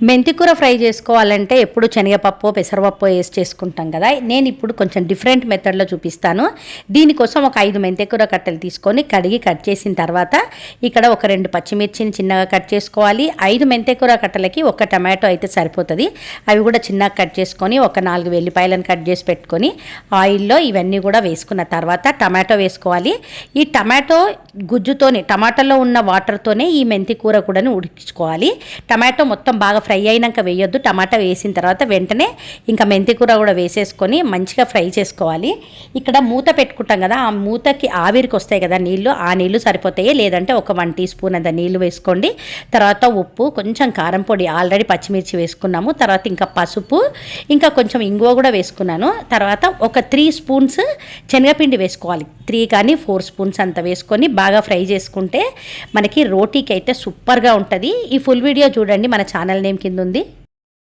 మెంతికూర ఫ్రై చేసుకోవాలంటే ఎప్పుడు శనగపప్పు పెసరపప్పు వేసి చేసుకుంటాం కదా. నేను ఇప్పుడు కొంచెం డిఫరెంట్ మెథడ్లో చూపిస్తాను. దీనికోసం ఒక ఐదు మెంతికూర కట్టెలు తీసుకొని కడిగి కట్ చేసిన తర్వాత ఇక్కడ ఒక రెండు పచ్చిమిర్చిని చిన్నగా కట్ చేసుకోవాలి. ఐదు మెంతికూర కట్టెలకి ఒక టమాటో అయితే సరిపోతుంది. అవి కూడా చిన్నగా కట్ చేసుకొని ఒక నాలుగు వెల్లిపాయలను కట్ చేసి పెట్టుకొని ఆయిల్లో ఇవన్నీ కూడా వేసుకున్న తర్వాత టమాటో వేసుకోవాలి. ఈ టమాటో గుజ్జుతోనే టమాటాలో ఉన్న వాటర్తోనే ఈ మెంతి కూర కూడా ఉడికించుకోవాలి. టమాటో మొత్తం బాగా ఫ్రై అయినాక వేయొద్దు. టమాటా వేసిన తర్వాత వెంటనే ఇంకా మెంతి కూర కూడా వేసేసుకొని మంచిగా ఫ్రై చేసుకోవాలి. ఇక్కడ మూత పెట్టుకుంటాం కదా ఆ మూతకి ఆవిరికి వస్తాయి కదా నీళ్ళు. ఆ నీళ్ళు సరిపోతాయి? లేదంటే ఒక వన్ టీ స్పూన్ అంత నీళ్ళు వేసుకోండి. తర్వాత ఉప్పు కొంచెం కారం పొడి ఆల్రెడీ పచ్చిమిర్చి వేసుకున్నాము. తర్వాత ఇంకా పసుపు ఇంకా కొంచెం ఇంగువ కూడా వేసుకున్నాను. తర్వాత ఒక త్రీ స్పూన్స్ శనగపిండి వేసుకోవాలి. త్రీ కానీ ఫోర్ స్పూన్స్ అంత వేసుకొని బాగా ఫ్రై చేసుకుంటే మనకి రోటీకి అయితే సూపర్గా ఉంటుంది. ఈ ఫుల్ వీడియో చూడండి మన ఛానల్ నేమ్ కింద ఉంది